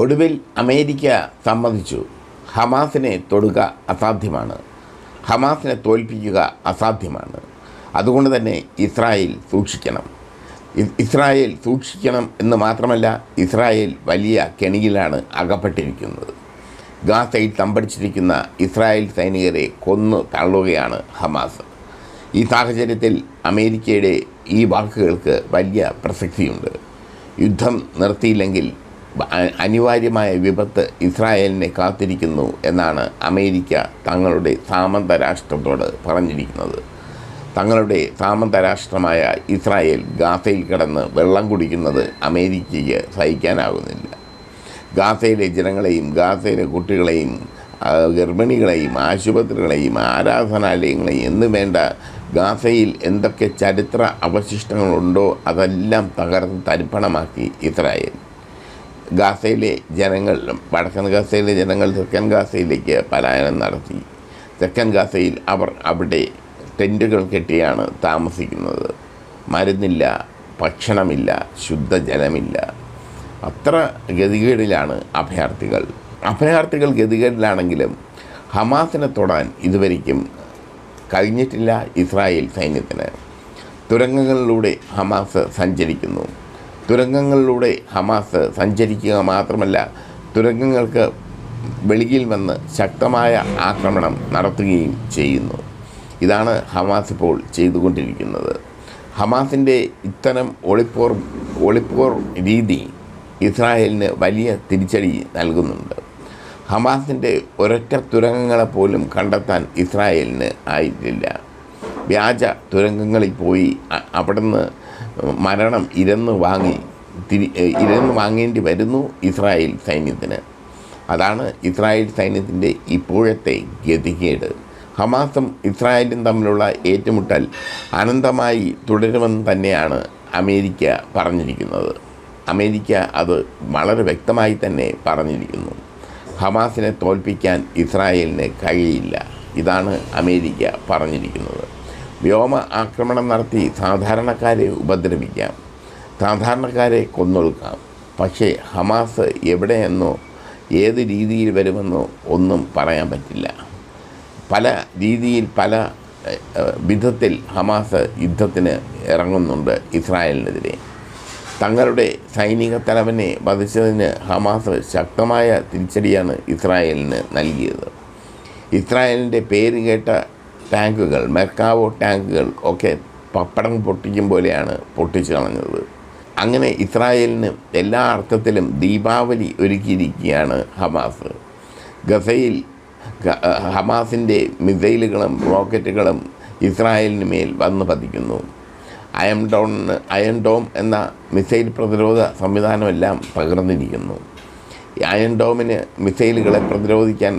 ഒടുവിൽ അമേരിക്ക സമ്മതിച്ചു. ഹമാസിനെ തൊടുക അസാധ്യമാണ്. ഹമാസിനെ തോൽപ്പിക്കുക അസാധ്യമാണ്. അതുകൊണ്ട് തന്നെ ഇസ്രായേൽ സൂക്ഷിക്കണം. ഇസ്രായേൽ സൂക്ഷിക്കണം എന്ന് മാത്രമല്ല ഇസ്രായേൽ വലിയ കെണിയിലാണ് അകപ്പെട്ടിരിക്കുന്നത്. ഗാസയിൽ തമ്പടിച്ചിരിക്കുന്ന ഇസ്രായേൽ സൈനികരെ കൊന്നു തള്ളുകയാണ് ഹമാസ്. ഈ സാഹചര്യത്തിൽ അമേരിക്കയുടെ ഈ വാക്കുകൾക്ക് വലിയ പ്രസക്തിയുണ്ട്. യുദ്ധം നിർത്തിയില്ലെങ്കിൽ അനിവാര്യമായ വിപത്ത് ഇസ്രായേലിനെ കാത്തിരിക്കുന്നു എന്നാണ് അമേരിക്ക തങ്ങളുടെ സാമന്ത രാഷ്ട്രത്തോട് പറഞ്ഞിരിക്കുന്നത്. തങ്ങളുടെ സാമന്ത രാഷ്ട്രമായ ഇസ്രായേൽ ഗാസയിൽ കിടന്ന് വെള്ളം കുടിക്കുന്നത് അമേരിക്കയ്ക്ക് സഹിക്കാനാകുന്നില്ല. ഗാസയിലെ ജനങ്ങളെയും ഗാസയിലെ കുട്ടികളെയും ഗർഭിണികളെയും ആശുപത്രികളെയും ആരാധനാലയങ്ങളെയും എന്ന് വേണ്ട ഗാസയിൽ എന്തൊക്കെ ചരിത്ര അവശിഷ്ടങ്ങളുണ്ടോ അതെല്ലാം തകർന്ന് തരിപ്പണമാക്കി ഇസ്രായേൽ. ഗാസയിലെ ജനങ്ങൾ വടക്കൻ ഗാസയിലെ ജനങ്ങൾ തെക്കൻ ഗാസയിലേക്ക് പലായനം നടത്തി. തെക്കൻ ഗാസയിൽ അവർ അവിടെ ടെന്റുകൾ കെട്ടിയാണ് താമസിക്കുന്നത്. മരുന്നില്ല ഭക്ഷണമില്ല ശുദ്ധജലമില്ല. അത്ര ഗതികേടിലാണ് അഭയാർത്ഥികൾ. അഭയാർത്ഥികൾ ഗതികേടിലാണെങ്കിലും ഹമാസിനെ തൊടാൻ ഇതുവരെയ്ക്കും കഴിഞ്ഞിട്ടില്ല ഇസ്രായേൽ സൈന്യത്തിന്. തുരങ്കങ്ങളിലൂടെ ഹമാസ് സഞ്ചരിക്കുന്നു. തുരങ്കങ്ങളിലൂടെ ഹമാസ് സഞ്ചരിക്കുക മാത്രമല്ല തുരങ്കങ്ങൾക്ക് വെളിയിൽ വന്ന് ശക്തമായ ആക്രമണം നടത്തുകയും ചെയ്യുന്നു. ഇതാണ് ഹമാസ് ഇപ്പോൾ ചെയ്തുകൊണ്ടിരിക്കുന്നത്. ഹമാസിന്റെ ഇത്തരം ഒളിപ്പോർ ഒളിപ്പോർ രീതി ഇസ്രായേലിന് വലിയ തിരിച്ചടി നൽകുന്നുണ്ട്. ഹമാസിന്റെ ഒരൊറ്റ തുരങ്കങ്ങളെപ്പോലും കണ്ടെത്താൻ ഇസ്രായേലിന് ആയിട്ടില്ല. വ്യാജ തുരങ്കങ്ങളിൽ പോയി അവിടുന്ന് മരണം ഇരന്ന് വാങ്ങി തിരി ഇരന്ന് വാങ്ങേണ്ടി വരുന്നു ഇസ്രായേൽ സൈന്യത്തിന്. അതാണ് ഇസ്രായേൽ സൈന്യത്തിന്റെ ഇപ്പോഴത്തെ ഗതികേട്. ഹമാസും ഇസ്രായേലും തമ്മിലുള്ള ഏറ്റുമുട്ടൽ അനന്തമായി തുടരുമെന്ന് തന്നെയാണ് അമേരിക്ക പറഞ്ഞിരിക്കുന്നത്. അമേരിക്ക അത് വളരെ വ്യക്തമായി തന്നെ പറഞ്ഞിരിക്കുന്നു. ഹമാസിനെ തോൽപ്പിക്കാൻ ഇസ്രായേലിന് കഴിയില്ല. ഇതാണ് അമേരിക്ക പറഞ്ഞിരിക്കുന്നത്. വ്യോമ ആക്രമണം നടത്തി സാധാരണക്കാരെ ഉപദ്രവിക്കാം. സാധാരണക്കാരെ കൊന്നൊടുക്കാം. പക്ഷേ ഹമാസ് എവിടെയെന്നോ ഏത് രീതിയിൽ വരുമെന്നോ ഒന്നും പറയാൻ പറ്റില്ല. പല രീതിയിൽ പല വിധത്തിൽ ഹമാസ് യുദ്ധത്തിന് ഇറങ്ങുന്നുണ്ട് ഇസ്രായേലിനെതിരെ. തങ്ങളുടെ സൈനിക തലവനെ വധിച്ചതിന് ഹമാസ് ശക്തമായ തിരിച്ചടിയാണ് ഇസ്രായേലിന് നൽകിയത്. ഇസ്രായേലിന്റെ പേര് കേട്ട ടാങ്കുകൾ മെർക്കാവോ ടാങ്കുകൾ ഒക്കെ പപ്പടം പൊട്ടിക്കും പോലെയാണ് പൊട്ടിച്ചു കളഞ്ഞത്. അങ്ങനെ ഇസ്രായേലിന് എല്ലാ അർത്ഥത്തിലും ദീപാവലി ഒരുക്കിയിരിക്കുകയാണ് ഹമാസ്. ഗസയിൽ ഹമാസിന്റെ മിസൈലുകളും റോക്കറ്റുകളും ഇസ്രായേലിന് മേൽ വന്ന് പതിക്കുന്നു. അയൺ ഡോൺ അയൺ ഡോം എന്ന മിസൈൽ പ്രതിരോധ സംവിധാനമെല്ലാം തകർന്നിരിക്കുന്നു. ഈ അയൺ ഡോമിന് മിസൈലുകളെ പ്രതിരോധിക്കാൻ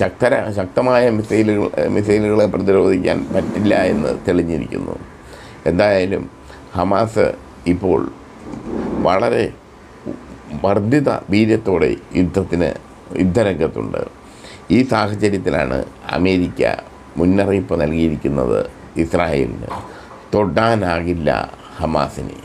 ശക്തര ശക്തമായ മിസൈലുകൾ മിസൈലുകളെ പ്രതിരോധിക്കാൻ പറ്റില്ല എന്ന് തെളിഞ്ഞിരിക്കുന്നു. എന്തായാലും ഹമാസ് ഇപ്പോൾ വളരെ വർദ്ധിത വീര്യത്തോടെ യുദ്ധത്തിന് യുദ്ധരംഗത്തുണ്ട്. ഈ സാഹചര്യത്തിലാണ് അമേരിക്ക മുന്നറിയിപ്പ് നൽകിയിരിക്കുന്നത് ഇസ്രായേലിന്. തൊടാനാകില്ല ഹമാസിനെ.